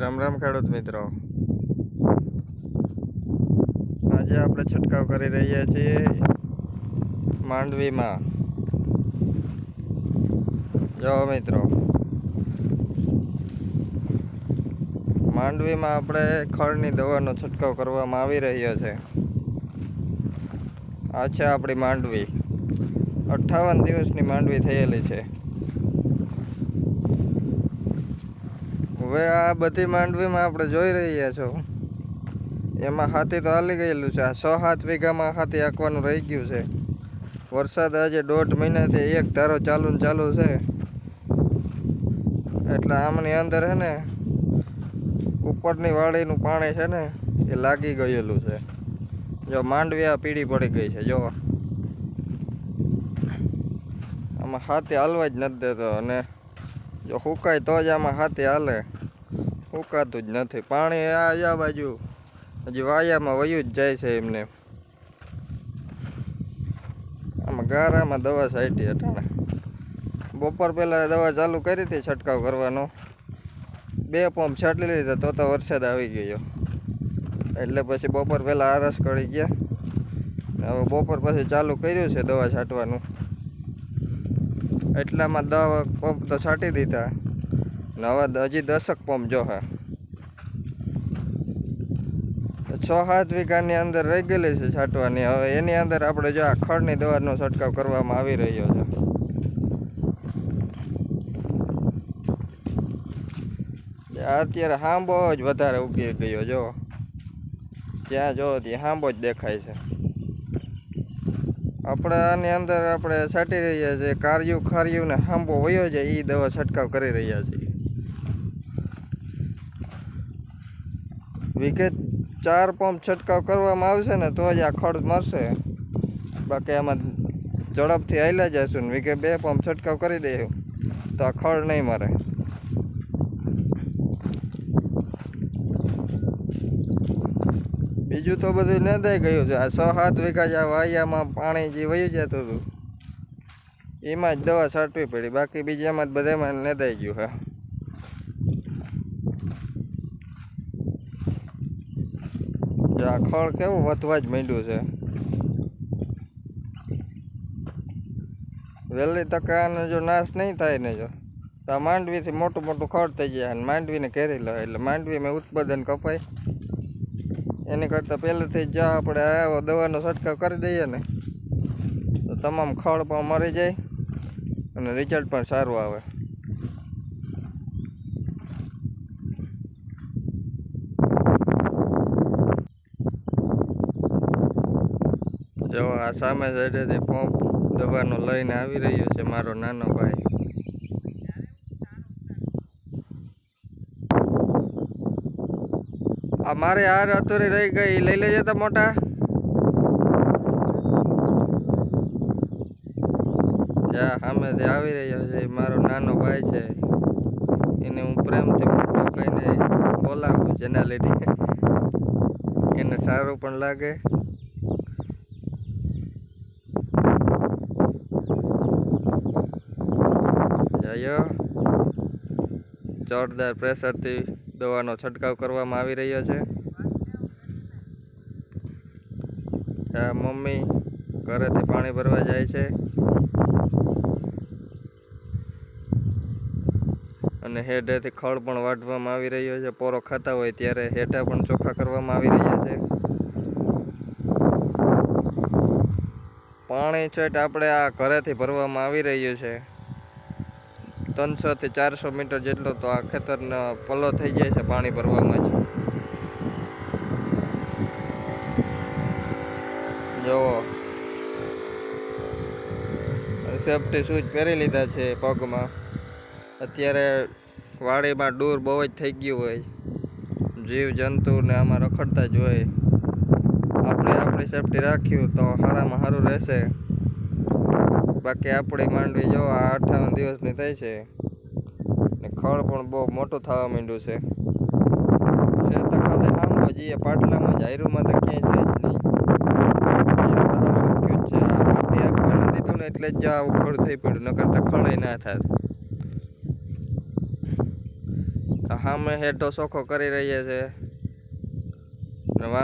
રામ રામ ખેડૂત મિત્રો. આજે આપણે છંટકાવ કરી રહ્યા છીએ માંડવીમાં. જો મિત્રો. માંડવીમાં આપણે ખળની દવાનો છંટકાવ કરવામાં આવી રહ્યો છે. આ છે આપણી માંડવી. અઠ્ઠાવન દિવસની માંડવી થયેલી છે. હવે આ બધી માંડવીમાં આપણે જોઈ રહ્યા છો. એમાં હાથી તો હાલી ગયેલું છે. આ સો સાત વીઘામાં હાથી આંકવાનું રહી ગયું છે. વરસાદ આજે દોઢ મહિનાથી એક ધારો ચાલુ ચાલુ છે. એટલે આમની અંદર છે ને, ઉપરની વાડીનું પાણી છે ને, એ લાગી ગયેલું છે. જો માંડવી આ પીળી પડી ગઈ છે, જો. આમાં હાથી હાલવા જ નથી દેતો અને જો સુકાય તો જ આમાં હાથી હાલે. સુકાતું જ નથી. પાણી આ બાજુ હજી વાયામાં વયું જ જાય છે એમને. આમાં ગારામાં દવા છાંટી અટાણે બપોર પહેલાં દવા ચાલુ કરી હતી છંટકાવ કરવાનો. બે પંપ છાંટી લીધા તો તો વરસાદ આવી ગયો. એટલે પછી બપોર પહેલાં આરસ કરી ગયા. હવે બપોર પછી ચાલુ કર્યું છે દવા છાંટવાનું. એટલામાં દવા પંપ તો છાંટી દીધા. હવે હજી દશક પંપ જો હા. છ સાત વીઘાની અંદર રહી ગયેલી છે છાંટવાની. હવે એની અંદર આપણે જો આ ખડની દવાનો છંટકાવ કરવામાં આવી રહ્યો છે. અત્યારે હાંબો જ વધારે ઉગી ગયો જો. ત્યાં જો ત્યાં હાંબો જ દેખાય છે. આપણે આની અંદર આપણે છાંટી રહ્યા છીએ. કાર્યું, ખાર્યું ને હાંબો વયો છે એ દવા છંટકાવ કરી રહ્યા છીએ વીઘે ચાર પંપ છંટકાવ કરવામાં આવશે ને તો જ આ ખડ મરશે બાકી આમાં ઝડપથી હાલ્યા જશું ને વિગે બે પંપ છંટકાવ કરી દઈશું. તો આ ખડ નહીં મરે. બીજું તો બધું નદાઈ ગયું છે. આ છ સાત વીઘા જે વાયામાં પાણી જે વહી જતું હતું, એમાં જ દવા છાંટવી પડી. બાકી બીજામાં જ બધામાં નદાઈ ગયું હા જો આ ખળ કેવું વધવા જ માંડ્યું છે. વહેલી તકે આનો જો નાશ નહીં થાય ને જો. તો આ માંડવીથી મોટું મોટું ખડ થઈ જાય અને માંડવીને ઘેરી લે, એટલે માંડવીમાં ઉત્પાદન કપાય. એની કરતાં પહેલેથી જ આપણે આવો દવાનો છંટકાવ કરી દઈએ ને, તો તમામ ખડ પણ મરી જાય અને રિઝલ્ટ પણ સારું આવે. જો આ સામે સાઈડેથી પંપ દવાનો લઈને આવી રહ્યો છે મારો નાનો ભાઈ. આ મારે હાર અતુરી રહી ગઈ, લઈ લેજે તો મોટા. જા, સામેથી આવી રહ્યો છે મારો નાનો ભાઈ છે. એને હું પ્રેમથી મોટો કહીને બોલાવું જેના લીધે. એને સારું પણ લાગે જયો જોરદાર પ્રેશરથી દવાનો છંટકાવ કરવામાં આવી રહ્યો છે. આ મમ્મી ઘરેથી પાણી ભરવા જાય છે. અને હેઠેથી ખળ પણ વાટવામાં આવી રહ્યો છે. પોરો ખાતા હોય ત્યારે હેઠા પણ ચોખ્ખા કરવામાં આવી રહ્યા છે. પાણી છેટ આપણે આ ઘરેથી ભરવામાં આવી રહ્યું છે. ત્રણસો થી ચારસો મીટર જેટલો તો આ ખેતરનો પલ્લો થઈ જાય છે પાણી ભરવામાં જ. જુઓ. સેફટી શૂઝ પહેરી લીધા છે પગમાં. અત્યારે વાડીમાં દૂર બહુ જ થઈ ગયું હોય. જીવ જંતુને આમાં રખડતા જ હોય. આપણે આપણી સેફટી રાખ્યું તો સારામાં સારું રહેશે. બાકી આપણી માંડવી જો આ અઠાવન દિવસની થઈ છે. ને ખળ પણ બહુ મોટું થવા માંડ્યું છે. છે તો ખાલી આમ જઈએ પાટલામાં જ હાયરુમાં તો ક્યાંય છે જ નહીં. છે. હાથી આંકવા દીધું ને એટલે જ આવું ખળ થઈ પડ્યું, નકર તો ખળે ના થાત. સામે હેઠો ચોખ્ખો કરી રહ્યા છે.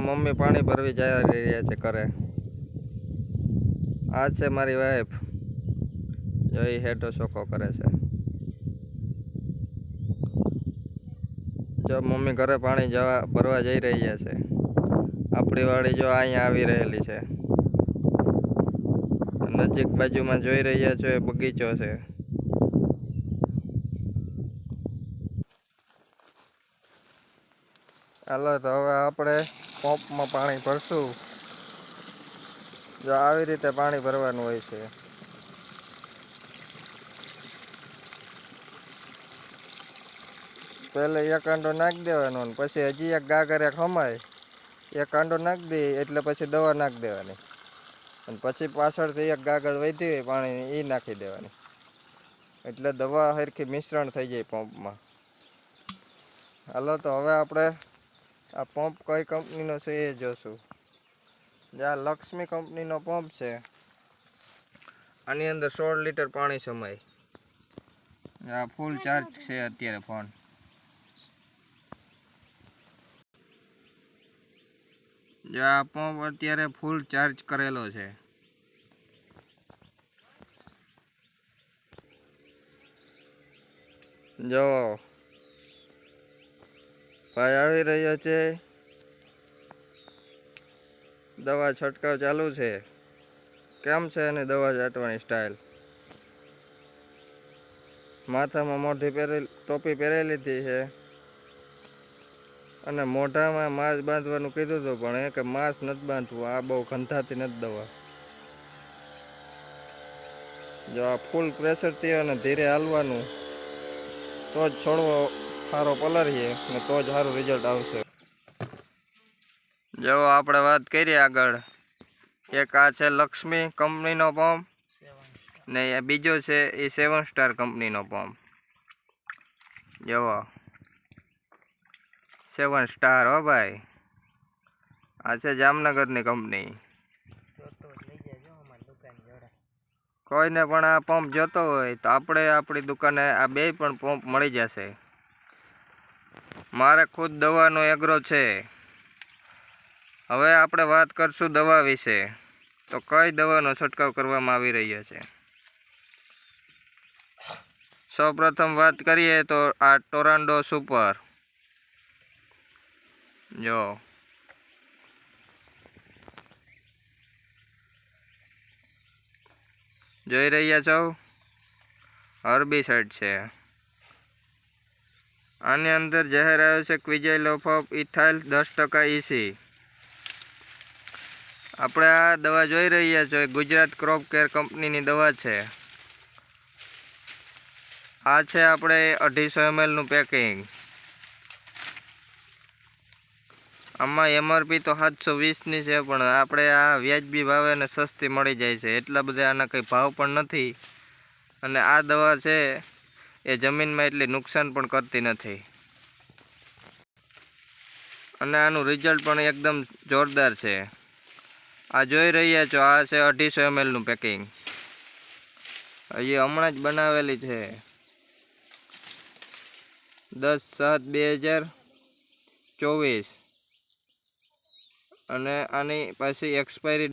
મમ્મી પાણી ભરવી જઈ રહ્યા છે ઘરે. આ છે મારી વાઈફ જો હેઠો ચોખ્ખો કરે છે. જો મમ્મી ઘરે પાણી જવા, ભરવા જઈ રહ્યા છે. આપણી વાળી જો અહીંયા આવી રહેલી છે. નજીક બાજુમાં જોઈ રહ્યા છો એ બગીચો છે. હાલો, તો હવે આપણે પંપમાં પાણી ભરશું. જો આવી રીતે પાણી ભરવાનું હોય છે. પહેલે એક કાંડો નાખી દેવાનો પછી હજી એક ગાગરે ખમાય. એક કાંડો નાખી દે એટલે પછી દવા નાખી દેવાની. અને પછી પાછળથી એક ગાગર વધી હોય પાણીની એ નાખી દેવાની. એટલે દવા હરખી મિશ્રણ થઈ જાય પંપમાં. હાલો તો હવે આપણે આ પંપ કઈ કંપનીનો છે એ જોશું. જે આ લક્ષ્મી કંપનીનો પંપ છે. આની અંદર સોળ લીટર પાણી સમાય. આ ફૂલ ચાર્જ છે અત્યારે ફોન આ પંપ અત્યારે ફૂલ ચાર્જ કરેલો છે. જો, ભાઈ આવી રહ્યો છે. દવા છંટકાવ ચાલુ છે. કેમ છે એની દવા છાંટવાની સ્ટાઇલ માથામાં મોઢી પહેરે ટોપી પહેરેલી લીધી છે. અને મોઢામાં માંસ બાંધવાનું કીધું હતું પણ એ કે માંસ નથી બાંધવું, આ બહુ ખંધાતી નથી દવા. જો આ ફૂલ પ્રેશરથી અને ધીરે હાલવાનું, તો જ છોડવો સારો પલરીએ અને તો જ સારું રિઝલ્ટ આવશે. જો આપણે વાત કરીએ આગળ, એક આ છે લક્ષ્મી કંપનીનો પંપ ને બીજો છે એ સેવન સ્ટાર કંપનીનો પંપ. જુઓ સેવન સ્ટાર હો ભાઈ. આ છે જામનગરની કંપની કોઈને પણ આ પંપ જોતો હોય તો આપણે આપણી દુકાને આ બે પણ પંપ મળી જશે. મારે ખુદ દવાનો એગ્રો છે. હવે આપણે વાત કરશું દવા વિશે. તો કઈ દવાનો છંટકાવ કરવામાં આવી રહ્યો છે? સૌપ્રથમ વાત કરીએ તો આ ટોરાન્ડો સુપર. જો જોઈ રહ્યા છો? હર્બીસાઇડ છે. આની અંદર જાહેર આવ્યો છે ક્વિજાઇલ ઓફ ઇથાઇલ દસ ટકા ઇસી આપણે આ દવા જોઈ રહ્યા છો. ગુજરાત ક્રોપ કેર કંપનીની દવા છે. આ છે આપણે અઢીસો એમએલનું પેકિંગ આમાં એમઆરપી તો સાતસો વીસની છે, પણ આપણે આ વ્યાજબી ભાવે અને સસ્તી મળી જાય છે. એટલા બધા આના કંઈ ભાવ પણ નથી. અને આ દવા છે, એ જમીનમાં એટલી નુકસાન પણ કરતી નથી. અને આનું રિઝલ્ટ પણ એકદમ જોરદાર છે. આ જોઈ રહ્યા છો, આ છે અઢીસો એમએલનું પેકિંગ હજી હમણાં જ બનાવેલી છે. દસ સાત બે હજાર ચોવીસ. અને આની પાછી એક્સપાયરી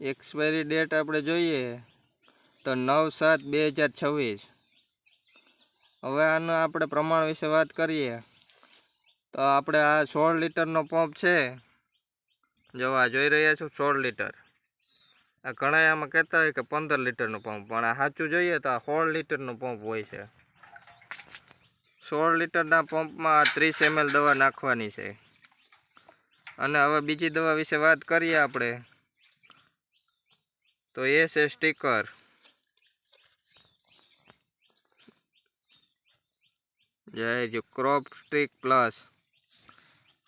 એક્સપાયરી ડેટ આપણે જોઈએ તો નવ સાત બે હજાર છવ્વીસ. હવે આનું આપણે પ્રમાણ વિશે વાત કરીએ તો આપણે આ સોળ લીટરનો પંપ છે. જો જોઈ રહ્યા છો સોળ લીટર. આ ઘણા આમાં કહેતા હોય કે પંદર લીટરનો પંપ, પણ આ સાચું જોઈએ તો આ સોળ લીટરનો પંપ હોય છે. સોળ લીટરના પંપમાં ત્રીસ એમએલ દવા નાખવાની છે. અને હવે બીજી દવા વિશે વાત કરીએ આપણે. તો એ છે સ્ટીકર જય ક્રોપ સ્ટીક પ્લસ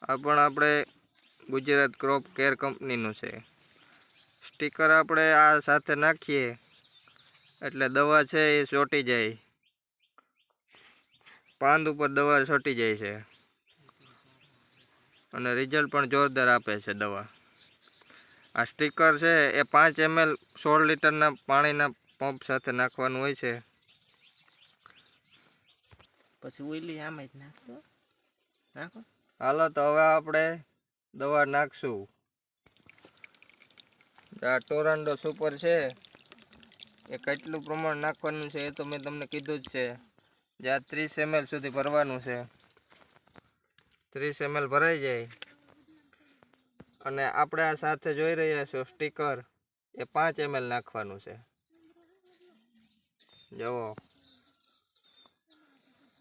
આ પણ આપણે ગુજરાત ક્રોપ કેર કંપનીનું છે. સ્ટીકર આપણે આ સાથે નાખીએ. એટલે દવા છે એ ચોંટી જાય. પાંદ ઉપર દવા છોટી જાય છે. અને રિઝલ્ટ પણ જોરદાર આપે છે દવા. આ સ્ટીકર છે એ પાંચ એમએલ સોળ લીટરના પાણીના પંપ સાથે નાખવાનું હોય છે. પછી ઓઈલી આમ જ નાખજો. નાખો. હાલો તો હવે આપણે દવા નાખશું. આ ટોરાન્ડો સુપર છે. એ કેટલું પ્રમાણ નાખવાનું છે એ તો મેં તમને કીધું જ છે. જ્યાં ત્રીસ એમએલ સુધી ભરવાનું છે. ત્રીસ એમએલ ભરાઈ જાય. અને આપણે આ સાથે જોઈ રહ્યા છો સ્ટીકર એ પાંચ એમએલ નાખવાનું છે. જુઓ.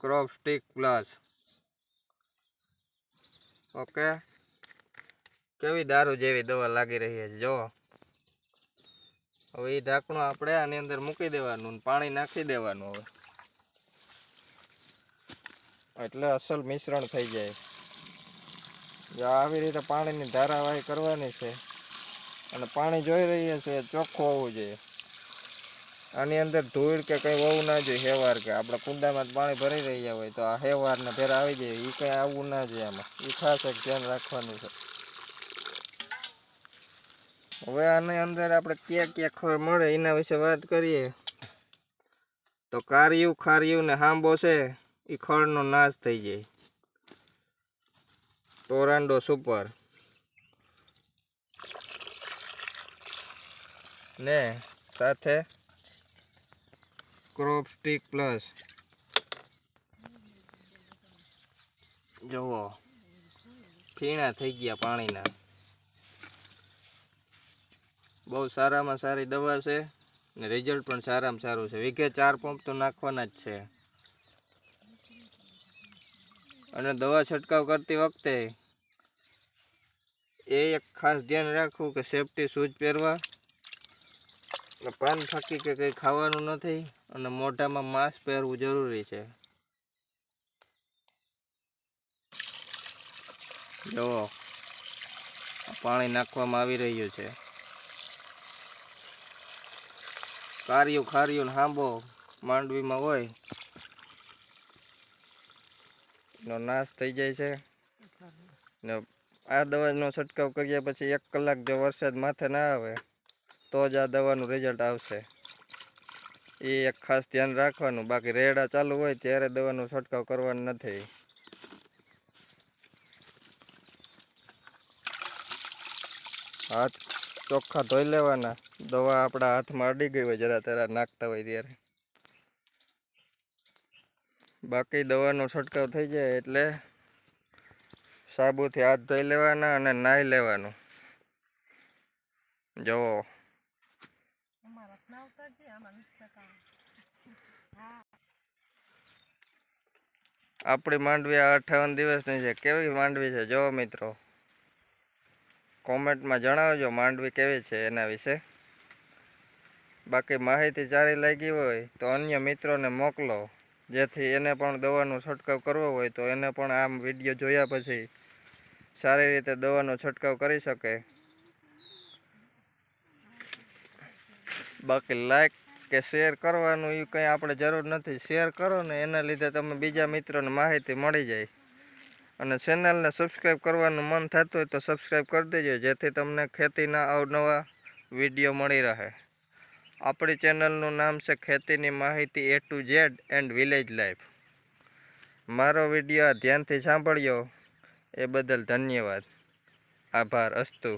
ક્રોપ સ્ટીક પ્લસ ઓકે કેવી દારૂ જેવી દવા લાગી રહી છે, જુઓ. હવે એ ઢાંકણું આપણે આની અંદર મૂકી દેવાનું પાણી નાખી દેવાનું હવે. એટલે અસલ મિશ્રણ થઈ જાય. જો આવી રીતે પાણીની ધારાવાહી કરવાની છે અને પાણી જોઈ રહીએ છીએ ચોખ્ખું હોવું જોઈએ. આની અંદર ધૂળ કે કંઈ હોવું ના જોઈએ, હેવાર કે. આપણે કુંડામાં પાણી ભરી રહ્યા હોય તો આ હેવાર ને ફેર આવી જાય એ કંઈ આવવું ના જોઈએ આમાં. એ ખાસ એક ધ્યાન રાખવાનું છે. હવે આની અંદર આપણે ક્યાં ક્યાં ખડ મળે એના વિશે વાત કરીએ. તો કારિયું, ખારિયું ને હાંબો છે એ ખળનો નાશ થઈ જાય. Tornado super. ને સાથે ક્રોપ સ્ટીક પ્લસ. જુઓ. ફીણા થઈ ગયા પાણીના. બહુ સારામાં સારી દવા છે ને રિઝલ્ટ પણ સારામાં સારું છે. વીઘે ચાર પંપ તો નાખવાના જ છે. અને દવા છંટકાવ કરતી વખતે એ એક ખાસ ધ્યાન રાખવું કે સેફટી શૂઝ પહેરવા. પાન થકી કે કંઈ ખાવાનું નથી અને મોઢામાં માસ્ક પહેરવું જરૂરી છે. જુઓ પાણી નાખવામાં આવી રહ્યું છે. કાર્યું ખાર્યું હાંબો માંડવીમાં હોય એનો નાશ થઈ જાય છે. ને આ દવાનો છંટકાવ કર્યા પછી એક કલાક જો વરસાદ માથે ના આવે, તો જ આ દવાનું રિઝલ્ટ આવશે. એ એક ખાસ ધ્યાન રાખવાનું. બાકી રેડા ચાલુ હોય ત્યારે દવાનો છંટકાવ કરવાનો નથી. હાથ ચોખ્ખા ધોઈ લેવાના. દવા આપણા હાથમાં અડી ગઈ હોય જરા તરા નાખતા હોય ત્યારે. બાકી દવાનો છંટકાવ થઈ જાય એટલે સાબુથી હાથ ધોઈ લેવાના અને નાહી લેવાનું. જુઓ. આપણી માંડવી આ અઠાવન દિવસની છે. કેવી માંડવી છે? જુઓ મિત્રો. કોમેન્ટમાં જણાવજો માંડવી કેવી છે એના વિશે. બાકી માહિતી સારી લાગી હોય તો અન્ય મિત્રોને મોકલો. જેથી એને પણ દવાનો છંટકાવ કરવો હોય તો એને પણ આમ વીડિયો જોયા પછી સારી રીતે દવાનો છંટકાવ કરી શકે. બાકી લાઈક કે શેર કરવાનું એ કંઈ આપણે જરૂર નથી. શેર કરો ને એના લીધે તમે બીજા મિત્રોને માહિતી મળી જાય. અને ચેનલને સબસ્ક્રાઈબ કરવાનું મન થતું હોય તો સબસ્ક્રાઈબ કરી દેજો, જેથી તમને ખેતીના અવનવા વીડિયો મળી રહે. આપણી ચેનલનું નામ છે ખેતીની માહિતી A to Z and village life મારો વીડિયો ધ્યાનથી સાંભળ્યો એ બદલ ધન્યવાદ. આભાર, અસ્તુ.